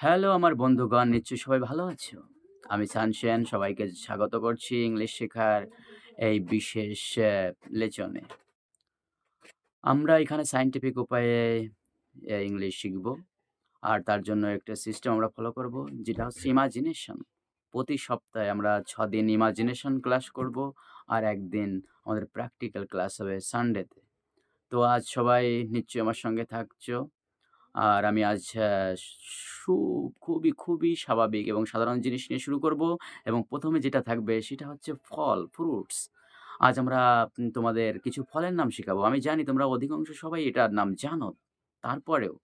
Hello আমার বন্ধুগণ, নিশ্চয়ই সবাই ভালো আছো? আমি সানশাইন সবাইকে স্বাগত করছি ইংলিশ শেখার এই বিশেষ লেচনে আমরা এখানে সায়েন্টিফিক উপায়ে ইংলিশ শিখব। আর তার জন্য একটা সিস্টেম আমরা ফলো করব যেটা হচ্ছে ইমাজিনেশন। প্রতি সপ্তাহে আমরা ছ দিন ইমাজিনেশন ক্লাস করব আর একদিন আমাদের প্র্যাকটিক্যাল ক্লাস হবে সানডেতে। তো আজ সবাই নিশ্চয়ই আমার সঙ্গে থাকছো। আর আমি আজ খুবই, খুবই স্বাভাবিক এবং সাধারণ জিনিস নিয়ে শুরু করব এবং প্রথমে যেটা থাকবে সেটা হচ্ছে ফল, ফ্রুটস। আজ আমরা তোমাদের কিছু ফলের নাম শেখাবো আমি জানি তোমরা অধিকাংশ সবাই এটার নাম জানো। তারপরেও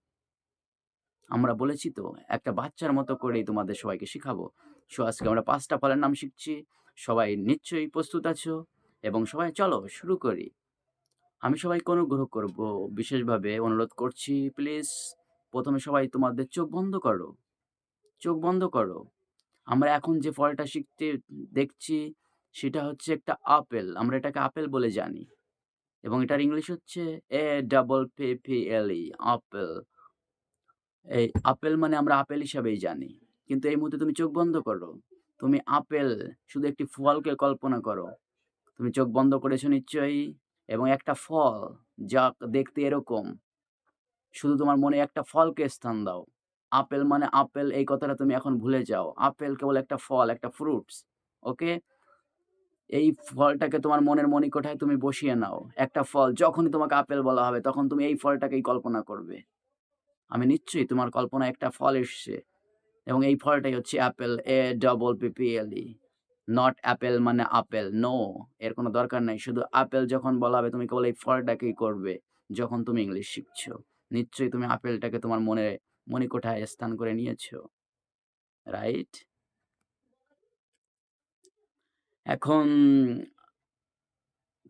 আমরা বলেছি তো একটা বাচ্চার মতো করেই তোমাদের সবাইকে শেখাবো সো আজকে আমরা পাঁচটা ফলের নাম শিখছি। সবাই নিশ্চয়ই প্রস্তুত আছো এবং সবাই চলো শুরু করি। আমি সবাইকে অনুগ্রহ করব, বিশেষভাবে অনুরোধ করছি প্লিজ প্রথমে সবাই তোমাদের চোখ বন্ধ করো। চোখ বন্ধ করো। আমরা এখন যে ফলটা শিখতে দেখছি সেটা হচ্ছে একটা আপেল। আমরা এটাকে আপেল বলে জানি। এবং এটার ইংলিশ হচ্ছে A double P P L E apple. এই আপেল মানে আমরা আপেল হিসাবেই জানি। কিন্তু এই মুহূর্তে তুমি চোখ বন্ধ করো। তুমি আপেল শুধু একটি ফলকে কল্পনা করো। তুমি চোখ বন্ধ করেছ নিশ্চয়ই এবং একটা ফল যা দেখতে এরকম। শুধু তোমার মনে একটা ফলকে স্থান দাও। আপেল মানে আপেল এই কথাটা তুমি এখন ভুলে যাও। আপেল কেবল একটা ফল, একটা ফ্রুটস। ওকে? এই ফলটাকে তোমার মনের মণিকোঠায় তুমি বসিয়ে নাও। একটা ফল যখনই তোমাকে আপেল বলা হবে তখন তুমি এই ফলটাকেই কল্পনা করবে। আমি নিশ্চয়ই তোমার কল্পনায় একটা ফল এসছে এবং এই ফলটাই হচ্ছে apple A double P P E. Not apple মানে আপেল। নো এর কোনো দরকার নাই। শুধু আপেল যখন বলা হবে তুমি কেবল এই ফলটাকেই করবে যখন তুমি ইংলিশ শিখছো। নিশ্চয়ই তুমি আপেলটাকে তোমার মনে মণিকোঠায় স্থান করে নিয়েছো। রাইট? এখন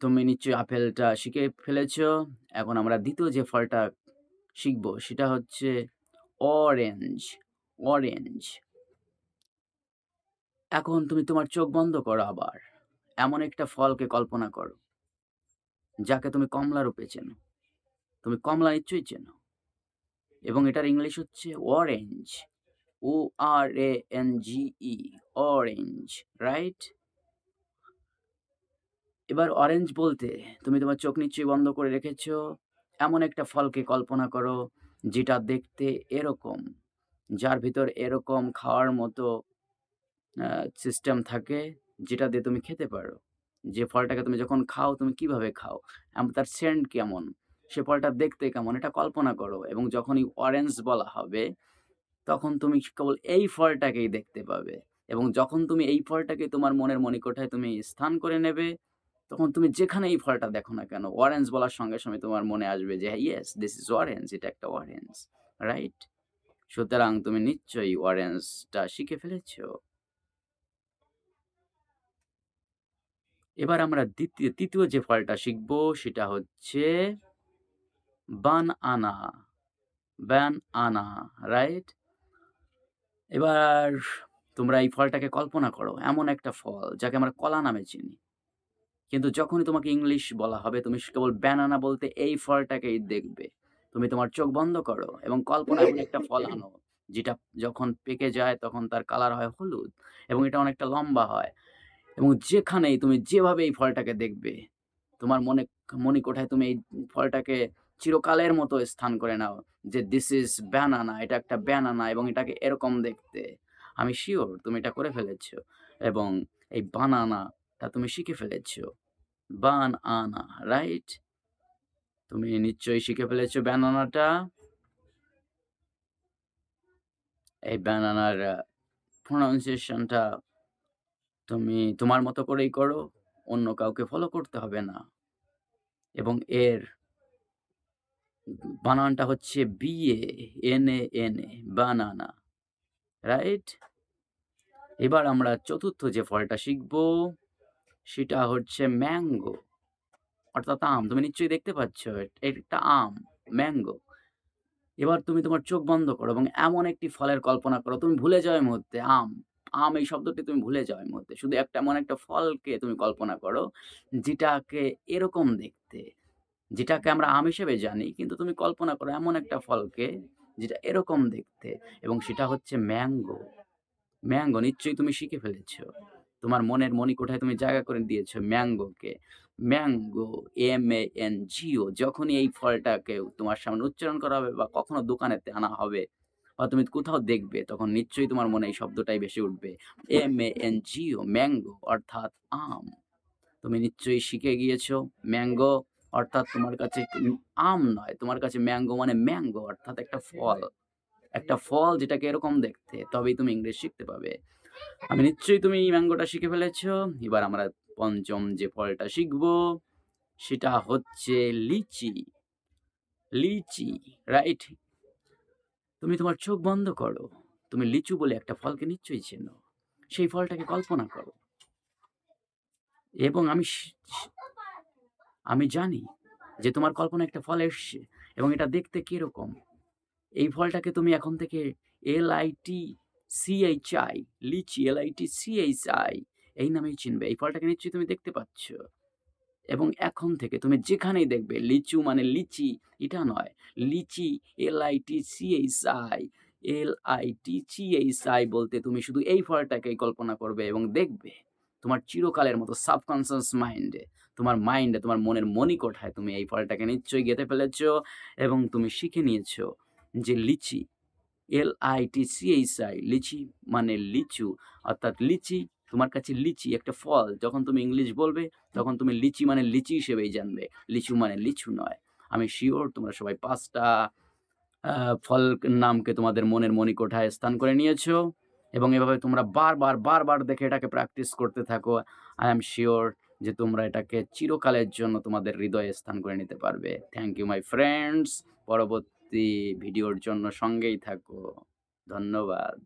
তুমি নিশ্চয়ই আপেলটা শিখে ফেলেছ এখন আমরা দ্বিতীয় যে ফলটা শিখব সেটা হচ্ছে অরেঞ্জ, অরেঞ্জ। এখন তুমি তোমার চোখ বন্ধ করো আবার। এমন একটা ফলকে কল্পনা করো যাকে তুমি কমলা রূপে চেনো। তুমি কমলা নিশ্চয়ই চেনো। এবং এটার ইংলিশ হচ্ছে orange. O R A N G E orange, right? এবার অরেঞ্জ বলতে তুমি তোমার চোখ নিশ্চয়ই বন্ধ করে রেখেছ এমন একটা ফলকে কল্পনা করো যেটা দেখতে এরকম। যার ভিতর এরকম খাওয়ার মতো সিস্টেম থাকে যেটা দিয়ে তুমি খেতে পারো। যে ফলটাকে তুমি যখন খাও তুমি কীভাবে খাও? এম তার সেন্ট কেমন? সে ফলটা দেখতে কেমন? এটা কল্পনা করো এবং যখনই অরেঞ্জ বলা হবে তখন তুমি কেবল এই ফলটাকেই দেখতে পাবে এবং যখন তুমি এই ফলটাকে তোমার মনের মণিকোঠায় তুমি স্থান করে নেবে, তখন তুমি যেখানে এই ফলটা দেখো না কেন অরেঞ্জ বলার সঙ্গে, সঙ্গে তোমার মনে আসবে যে ইয়েস দিস ইস অরেঞ্জ এটা একটা অরেঞ্জ, রাইট? সুতরাং তুমি নিশ্চয়ই অরেঞ্জটা শিখে ফেলেছো। এবার আমরা দ্বিতীয় তৃতীয় যে ফলটা শিখব সেটা হচ্ছে বানআনা, বানআনা, রাইট? এবার তোমরা এই ফলটাকে কল্পনা করো। এমন একটা ফল যাকে আমরা কলা নামে চিনি। কিন্তু যখনই তোমাকে ইংলিশ বলা হবে তুমি কেবল ব্যানানা বলতে এই ফলটাকেই দেখবে। তুমি তোমার চোখ বন্ধ করো এবং কল্পনায় এমন একটা ফল আনো যেটা যখন পেকে যায় তখন তার কালার হয় হলুদ এবং এটা অনেকটা লম্বা হয়। এবং যেখানেই তুমি যেভাবে এই ফলটাকে দেখবে, তোমার মনে মণিকোঠায় তুমি এই ফলটাকে চিরকালের মতো স্থান করে নাও যে দিস ইজ ব্যানানা এটা একটা ব্যানানা এবং এটাকে এরকম দেখতে। আমি শিওর তুমি এটা করে ফেলেছো এবং এই বানানাটা তুমি শিখে ফেলেছো। Banana, right? তুমি নিশ্চয়ই শিখে ফেলেছো ব্যানানাটা। এই ব্যানানার প্রনাউন্সিয়েশনটা তুমি তোমার মতো করেই করো। অন্য কাউকে ফলো করতে হবে না। এবং এর বানানটা হচ্ছে B A N A N A banana, right? এবার আমরা চতুর্থ যে ফলটা শিখব সেটা হচ্ছে ম্যাঙ্গো অর্থাৎ আম। তুমি নিশ্চয়ই দেখতে পাচ্ছ এটা আম, ম্যাঙ্গো। এবার তুমি তোমার চোখ বন্ধ করো এবং এমন একটি ফলের কল্পনা করো তুমি ভুলে যাও মুহূর্তে আম। আম এই শব্দটি তুমি ভুলে যাও এর মধ্যে শুধু একটা এমন একটা ফলকে তুমি কল্পনা করো, যেটাকে এরকম দেখতে। যেটাকে আমরা আম হিসেবে জানি, কিন্তু তুমি কল্পনা করো এমন একটা ফলকে, যেটা এরকম দেখতে, এবং সেটা হচ্ছে ম্যাঙ্গো। ম্যাঙ্গো নিশ্চয়ই তুমি শিখে ফেলেছ। তোমার মনের মণিকোঠায় তুমি জায়গা করে দিয়েছ ম্যাঙ্গোকে। ম্যাঙ্গো M-A-N-G-O যখনই এই ফলটাকে তোমার সামনে উচ্চারণ করা হবে বা কখনো দোকানেতে আনা হবে বা তুমি কোথাও দেখবে তখন নিশ্চয়ই তোমার মনে এই শব্দটাই বেশি উঠবে। M-A-N-G-O ম্যাঙ্গো অর্থাৎ আম। তুমি নিশ্চয়ই শিখে গিয়েছ ম্যাঙ্গো অর্থাৎ তোমার কাছে আম নয়, তোমার কাছে ম্যাঙ্গো মানে ম্যাঙ্গো অর্থাৎ একটা ফল। একটা ফল যেটাকে এরকম দেখতে, তবেই তুমি ইংলিশ শিখতে পাবে। আমি নিশ্চয়ই তুমি ম্যাঙ্গোটা শিখে ফেলেছ। এবার আমরা পঞ্চম যে ফলটা শিখব সেটা হচ্ছে লিচি। লিচি, রাইট? তুমি তোমার চোখ বন্ধ করো। তুমি লিচু বলে একটা ফলকে নিশ্চয়ই চেনো। সেই ফলটাকে কল্পনা করো। এবং আমি আমি জানি যে তোমার কল্পনায় একটা ফল এসছে এবং এটা দেখতে কীরকম। এই ফলটাকে তুমি এখন থেকে L-I-T-C-H-I লিচি L-I-T-C-H-I এই নামেই চিনবে। এই ফলটাকে নিশ্চয়ই তুমি দেখতে পাচ্ছ। এবং এখন থেকে তুমি যেখানেই দেখবে লিচু মানে লিচি এটা নয়। লিচি L-I-T-C-H-I L-I-T-C-H-I বলতে তুমি শুধু এই ফলটাকেই কল্পনা করবে এবং দেখবে তোমার চিরকালের মতো সাবকনশিয়াস মাইন্ডে, তোমার মাইন্ডে, তোমার মনের মণিকোঠায় তুমি এই ফলটাকে নিশ্চয়ই গেঁথে ফেলেছ এবং তুমি শিখে নিয়েছ যে লিচি L-I-T-C-H-I লিচি মানে লিচু অর্থাৎ লিচি তোমার কাছে লিচি একটা ফল। যখন তুমি ইংলিশ বলবে তখন তুমি লিচি মানে লিচি হিসেবেই জানবে। লিচু মানে লিচু নয়। আমি শিওর তোমরা সবাই পাঁচটা ফল নামকে তোমাদের মনের মণিকোঠায় স্থান করে নিয়েছ এবং এভাবে তোমরা বারবার, বারবার দেখে এটাকে প্র্যাকটিস করতে থাকো। আই এম শিওর যে তোমরা এটাকে চিরকালের জন্য তোমাদের হৃদয়ে স্থান করে নিতে পারবে। Thank you my friends. পরবর্তী ভিডিওর জন্য সঙ্গেই থাকো। ধন্যবাদ।